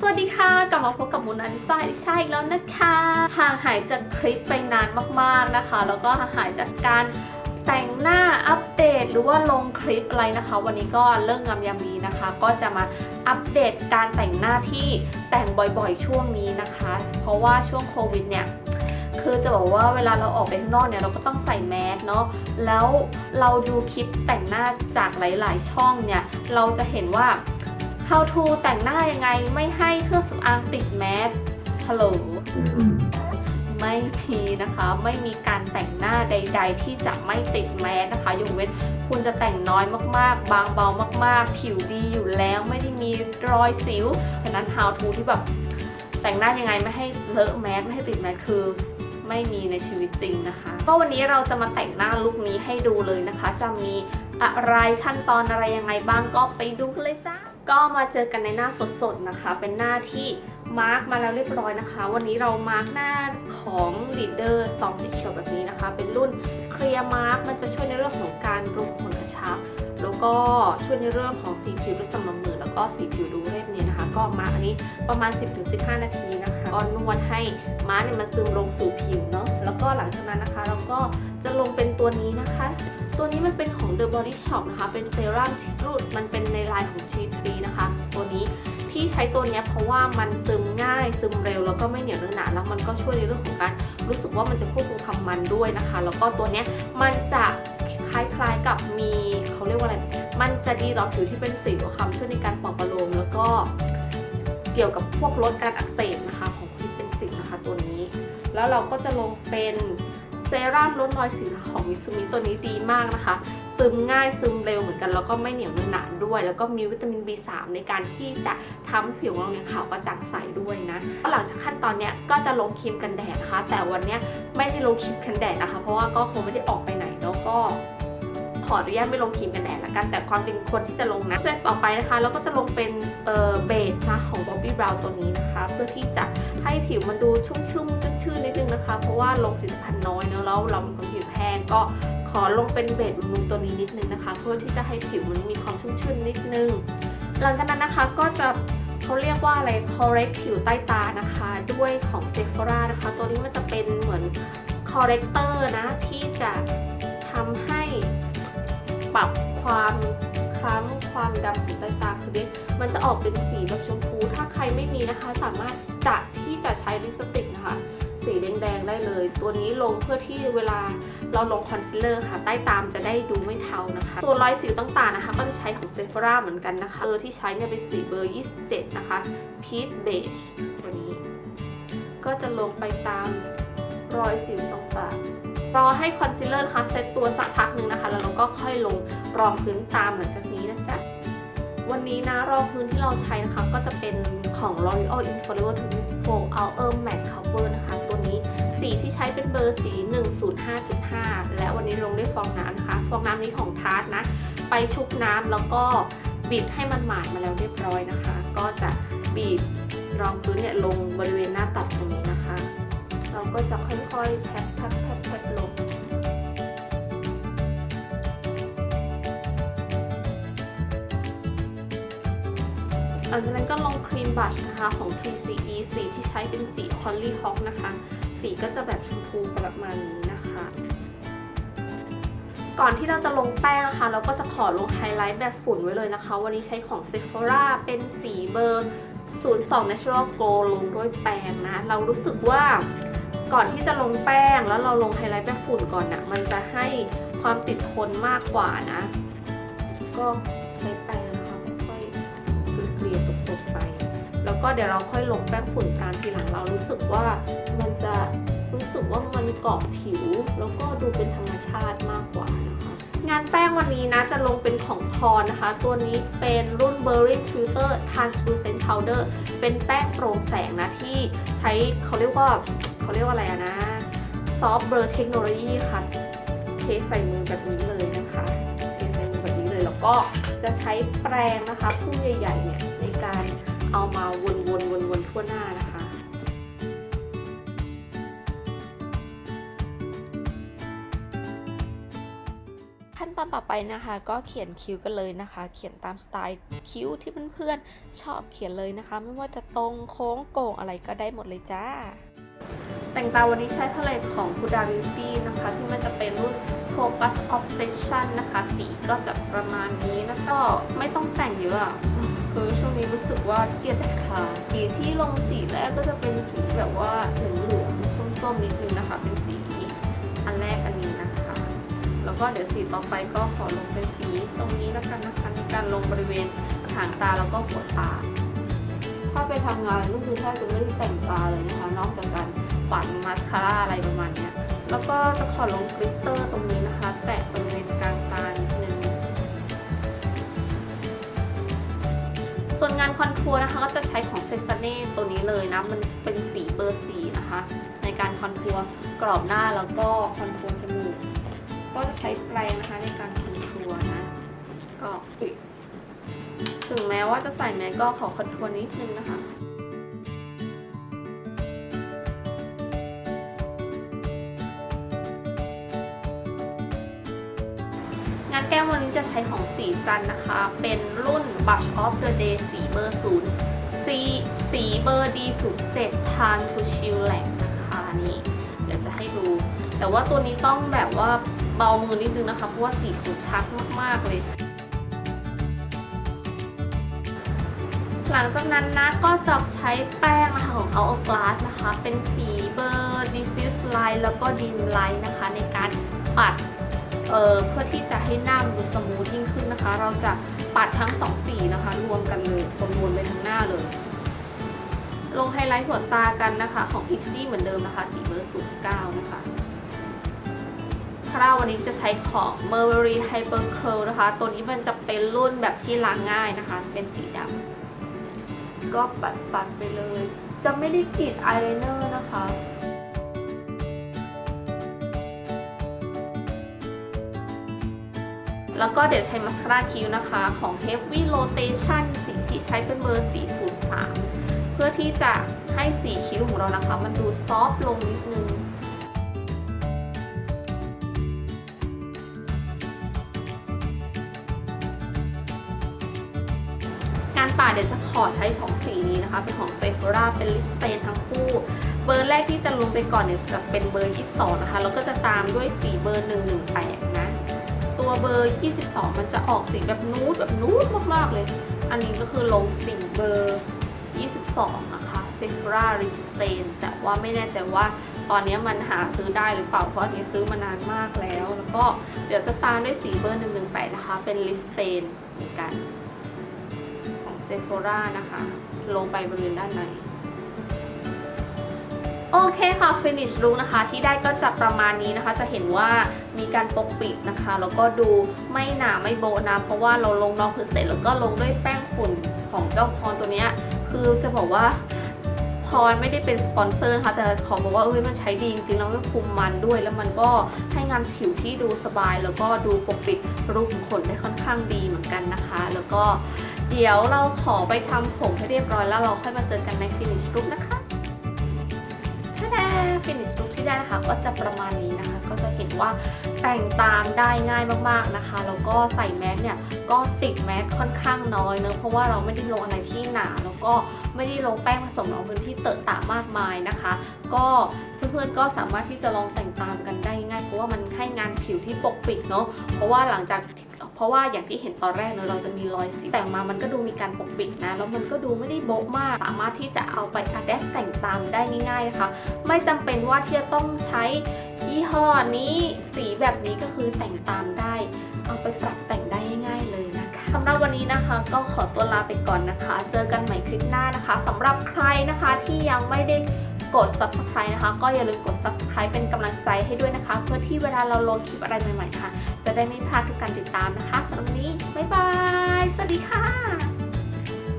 สวัสดีค่ะ กลับมาพบกับมูนันซ่าอีกใช่แล้วนะคะห่างหายจากคลิปไปนานมากๆนะคะ แล้วก็ห่างหายจากการแต่งหน้าอัปเดตหรือว่าลงคลิปอะไรนะคะ วันนี้ก็เรื่องงามยามดีนะคะ ก็จะมาอัปเดตการแต่งหน้าที่แต่งบ่อยๆช่วงนี้นะคะ เพราะว่าช่วงโควิดเนี่ยคือจะบอกว่าเวลาเราออกไปข้างนอกเนี่ยเราก็ต้องใส่แมสเนาะแล้วเราดูคลิปแต่งหน้าจากหลาย ๆ ช่องเนี่ยเราจะเห็นว่า how to แต่งหน้ายังไงไม่ให้เครื่องสำอางติดแมสฮัลโหลไม่มีนะคะไม่มีการแต่งหน้าใด ๆ ที่จะไม่ติดแมสนะคะยกเว้นคุณจะแต่งน้อยมากๆ บางเบามากๆ ผิวดีอยู่แล้วไม่ได้มีรอยสิว ฉะนั้น how to ที่แบบแต่งหน้ายังไงไม่ให้เลอะแมสไม่ให้ติดแมสคือไม่มีในชีวิตจริงนะคะก็วันนี้เราจะมาแต่งหน้าลุคนี้ให้ดูเลยนะคะ จะมีอะไรขั้นตอนอะไรยังไงบ้างก็ไปดูกันเลยจ้า ก็มาเจอกันในหน้าสดๆนะคะ เป็นหน้าที่มาร์กมาแล้วเรียบร้อยนะคะ วันนี้เรามาร์กหน้าของ Leader ซองสีเขียวแบบนี้นะคะ เป็นรุ่นเคลียร์มาร์กมันจะช่วยในเรื่องของการรูขุมขนกระชับแล้วก็ช่วยในเรื่องของสีผิวด้วยสม่ำเสมอแล้วก็สีผิวดูเรียบเนียนนะคะ ก็มาอันนี้ประมาณ 10-15 นาทีนะคะก็นวดให้ม้าเนี่ยมันซึมลงสู่ผิวเนาะแล้วก็หลังจากนั้นนะคะ เราก็ จะลงเป็นตัวนี้นะคะ ตัวนี้มันเป็นของ The Body Shop นะคะ เป็นเซรั่มรูดมันเป็นในลายของชีทรีนะคะ ตัวนี้ที่ใช้ตัวนี้เพราะว่ามันซึมง่ายซึมเร็วแล้วก็ไม่เหนียวเนื้อหนาแล้วมันก็ช่วยในเรื่องของการรู้สึกว่ามันจะควบคุมความมันด้วยนะคะ แล้วก็ตัวนี้มันจะคล้ายๆกับมีเขาเรียกว่าอะไร มันจะดีต่อผิวที่เป็นสิวค่ะช่วยในการปลอบประโลมแล้วก็เกี่ยวกับพวกลดการอักเสบนะคะของคนที่เป็นสิวนะคะตัวนี้ แล้วเราก็จะลงเป็น เซรั่มลดรอยสิวของมิซูมิตัวนี้ดีมากนะคะ ซึมง่ายซึมเร็วเหมือนกัน แล้วก็ไม่เหนียวเนื้อหนาด้วย แล้วก็มีวิตามิน B3 ในการที่จะทำให้ผิวของเราเนี่ยขาวกระจ่างใสด้วยนะก็หลังจากขั้นตอนเนี้ยก็จะลงครีมกันแดดนะคะ แต่วันเนี้ยไม่ได้ลงครีมกันแดดนะคะ เพราะว่าก็คงไม่ได้ออกไปไหนแล้วก็ ขออนุญาตไม่ลงครีมกันแดดละกัน แต่ความจริงควรที่จะลงนะเพื่อต่อไปนะคะเราก็จะลงเป็นเอ่อเบสนะของ Bobbi Brown ตัวนี้นะคะ เพื่อที่จะให้ผิวมันดูชุ่มชุ่มชื่นๆนิดนึงนะคะ เพราะว่าลงผลิตภัณฑ์น้อยเนอะแล้วเราเป็นคนผิวแห้งก็ขอลงเป็นเบสบำรุงตัวนี้นิดนึงนะคะ เพื่อที่จะให้ผิวมันมีความชุ่มชื่นนิดนึง หลังจากนั้นนะคะก็จะเขาเรียกว่าอะไร correct ผิวใต้ตานะคะ ด้วยของ Sephora นะคะ ตัวนี้มันจะเป็นเหมือน corrector นะ ที่จะทำให้ ปรับความคล้ำความดำของใต้ตาคือเนี่ยมันจะออกเป็นสีแบบชมพู ถ้าใครไม่มีนะคะ สามารถจะที่จะใช้ลิปสติกนะคะ สีแดงๆได้เลย ตัวนี้ลงเพื่อที่เวลาเราลงคอนซีลเลอร์ค่ะ ใต้ตามจะได้ดูไม่เทานะคะ ส่วนรอยสิวต่างๆนะคะ ก็จะใช้ของเซฟราเหมือนกันนะคะเออที่ใช้เนี่ยเป็นสีเบอร์ 27 นะคะ Peach Beige ตัวนี้ ก็จะลงไปตามรอยสิวต่างๆ รอให้คอนซีลเลอร์นะคะเซตตัวสักพักหนึ่งนะคะ แล้วเราก็ค่อยลงรองพื้นตามหลังจากนี้นะจ๊ะ วันนี้นะรองพื้นที่เราใช้นะคะ ก็จะเป็นของ L'Oreal Infallible 24 Hour Matte Cover นะคะ ตัวนี้สีที่ใช้เป็นเบอร์สี 105.5 และวันนี้ลงด้วยฟองน้ำนะคะ ฟองน้ำนี้ของทาร์ตนะ ไปชุบน้ำแล้วก็บิดให้มันหมาดมาแล้วเรียบร้อยนะคะ ก็จะบีบรองพื้นเนี่ยลงบริเวณหน้าตัดตรงนี้นะคะ เราก็จะค่อยๆแทบแท็บ ลังจากนั้นก็ลงครีมบัชนะคะของ TCE สีที่ใช้เป็นสี Holly Hawk นะคะ สีก็จะแบบชมพูประมาณนี้นะคะ ก่อนที่เราจะลงแป้งนะคะ เราก็จะขอลงไฮไลท์แบบฝุ่นไว้เลยนะคะ วันนี้ใช้ของ Sephora เป็นสีเบอร์ 02 Natural Glow ลงด้วยแป้งนะ เรารู้สึกว่าก่อนที่จะลงแป้งแล้วเราลงไฮไลท์แบบฝุ่นก่อนนะมันจะให้ความติดทนมากกว่านะ ก็ใช้แป้ง แล้วก็เดี๋ยวเราค่อยลงแป้งฝุ่นตามทีหลังเรารู้สึกว่ามันจะรู้สึกว่ามันเกาะผิว แล้วก็ดูเป็นธรรมชาติมากกว่านะคะงานแป้งวันนี้นะจะลงเป็นของพรนะคะ ตัวนี้เป็นรุ่น b e r r y Filter Translucent Powder เป็นแป้งโปร่งแสงนะที่ใช้เขาเรียกว่าเขาเรียกว่าอะไรอะนะ Soft Blur Technology ค่ะเทใส่มือแบบนี้เลยนะคะเทใส่มือแบบนี้เลยแล้วก็จะใช้แปรงนะคะพุ่งใหญ่ๆเนี่ย วนๆๆๆทั่วหน้านะคะ ขั้นตอนต่อไปนะคะ ก็เขียนคิ้วกันเลยนะคะ เขียนตามสไตล์คิ้วที่เพื่อนๆชอบเขียนเลยนะคะ ไม่ว่าจะตรงโค้งโก่งอะไรก็ได้หมดเลยจ้า แต่งตาวันนี้ใช้พาเลตของ Huda Beauty นะคะ ที่มันจะเป็นรุ่น Focus Obsession นะคะ สีก็จะประมาณนี้นะก็ไม่ต้องแต่งเยอะคือช่วงนี้รู้สึกว่าเกลียดแต่ขาสีที่ลงสีแรกก็จะเป็นสีแบบว่าเหลืองๆส้มๆนิดนึงนะคะ เป็นสีอันแรกอัน แล้วก็เดี๋ยวสีต่อไปก็ขอลงเป็นสีตรงนี้แล้วกันนะคะในการลงบริเวณหางตาแล้วก็หัวตา ถ้าไปทำงานก็คือแทบจะไม่ได้แต่งตาเลยนะคะ นอกจากการปัดมาสคาร่าอะไรประมาณนี้แล้วก็จะขอลงกลิตเตอร์ตรงนี้นะคะ แตะบริเวณกลางตานิดนึงส่วนงานคอนทัวร์นะคะก็จะใช้ของเซซาเน่ตัวนี้เลยนะ มันเป็นสีเบอร์สีนะคะ ในการคอนทัวร์กรอบหน้าแล้วก็คอนทัวร์จมูก ก็จะใช้แปรงนะคะในการคอนทัวร์นะ ก็อุ๊ยถึงแม้ว่าจะใส่แมสก็ขอคอนทัวร์นิดนึงนะคะงานแก้มวันนี้จะใช้ของสีจันนะคะ เป็นรุ่น Brush of the Day สีเบอร์ศูนย์สีสีเบอร์ดีศูนย์เจ็ด Time to Chillax นะคะนี่เดี๋ยวจะให้ดู แต่ว่าตัวนี้ต้องแบบว่า เบามือนิดนึงนะคะ เพราะว่าสีเขาชัดมากๆเลย หลังจากนั้นนะก็จะใช้แป้งนะคะของ Hourglass นะคะ เป็นสีเบอร์ Diffuse Light แล้วก็ Dim Light นะคะ ในการปัดเเพื่อที่จะให้หน้ามันดูสมูทยิ่งขึ้นนะคะ เราจะปัดทั้งสองสีนะคะ รวมกันเลยประมวลไปทั้งหน้าเลยลงไฮไลท์หัวตากันนะคะ ของ i x d เหมือนเดิมนะคะ สีเบอร์09นะคะ คราววันนี้จะใช้ของ Mercury Hyper Curl นะคะ ตัวนี้มันจะเป็นรุ่นแบบที่ล้างง่ายนะคะ เป็นสีดำก็ปัดปัดๆไปเลย จะไม่ได้กรีดอายไลเนอร์นะคะแล้วก็เดี๋ยวใช้มัสคาร่าคิ้วนะคะ ของ Heavy Rotation สีที่ใช้เป็นเบอร์ 403 เพื่อที่จะให้สีคิ้วของเรานะคะ มันดูซอฟต์ลงนิดนึง งานป่าเดี๋ยวจะขอใช้ 2 สีนี้นะคะ เป็นของ Sephora เป็นลิปสเตนทั้งคู่ เบอร์แรกที่จะลงไปก่อนเนี่ยจะเป็นเบอร์ 22 นะคะ แล้วก็จะตามด้วยสีเบอร์ 118 นะ ตัวเบอร์ 22 มันจะออกสีแบบนูดแบบนูดมากๆเลย อันนี้ก็คือลงสีเบอร์ 22 นะคะ Sephora Lip Stain แต่ว่าไม่แน่ใจว่าตอนนี้มันหาซื้อได้หรือเปล่า เพราะอันนี้ซื้อมานานมากแล้ว แล้วก็เดี๋ยวจะตามด้วยสีเบอร์ 118 นะคะ เป็น Lip Stain เหมือนกัน ของ Sephora นะคะ ลงไปบริเวณด้านในโอเคค่ะ finish look นะคะที่ได้ก็จะประมาณนี้นะคะ จะเห็นว่ามีการปกปิดนะคะ แล้วก็ดูไม่หนาไม่โบนะ เพราะว่าเราลงรองพื้นเสร็จแล้วก็ลงด้วยแป้งฝุ่นของเจ้าพรตัวเนี้ยคือจะบอกว่าพรไม่ได้เป็นสปอนเซอร์นะคะแต่ขอบอกว่าเอ้ยมันใช้ดีจริงๆแล้วก็คุมมันด้วย แล้วมันก็ให้งานผิวที่ดูสบาย แล้วก็ดูปกปิดรูขุมขนได้ค่อนข้างดีเหมือนกันนะคะ แล้วก็ เดี๋ยวเราขอไปทำผมให้เรียบร้อยแล้วเราค่อยมาเจอกันใน finish look นะคะถ้าได้ฟินิชลุกที่ได้นะคะก็จะประมาณนี้นะคะ เห็นว่าแต่งตามได้ง่ายมากๆนะคะแล้วก็ใส่แมสเนี่ยก็ติดแมสค่อนข้างน้อยเนอะเพราะว่าเราไม่ได้ลงอะไรที่หนา แล้วก็ไม่ได้ลงแป้งผสมรองพื้นที่เตอะตามากมายนะคะ ก็เพื่อนๆก็สามารถที่จะลองแต่งตามกันได้ง่ายเพราะว่ามันให้งานผิวที่ปกปิดเนาะเพราะว่าหลังจากเพราะว่าอย่างที่เห็นตอนแรกเนอะเราจะมีรอยสีแต่งมามันก็ดูมีการปกปิดนะแล้วมันก็ดูไม่ได้โบ๊ะมาก สามารถที่จะเอาไปอัดแอปแต่งตามได้ง่ายๆนะคะ ไม่จำเป็นว่าที่จะต้องใช้ ยี่ห้อนี้สีแบบนี้ก็คือแต่งตามได้ เอาไปปรับแต่งได้ง่ายๆเลยนะคะสำหรับวันนี้นะคะก็ขอตัวลาไปก่อนนะคะ เจอกันใหม่คลิปหน้านะคะสำหรับใครนะคะที่ยังไม่ได้กด subscribe นะคะ ก็อย่าลืมกด subscribe เป็นกำลังใจให้ด้วยนะคะ เพื่อที่เวลาเราลงคลิปอะไรใหม่ๆนะคะจะได้ไม่พลาดทุกการติดตามนะคะสำหรับวันนี้บ๊ายบาย สวัสดีค่ะ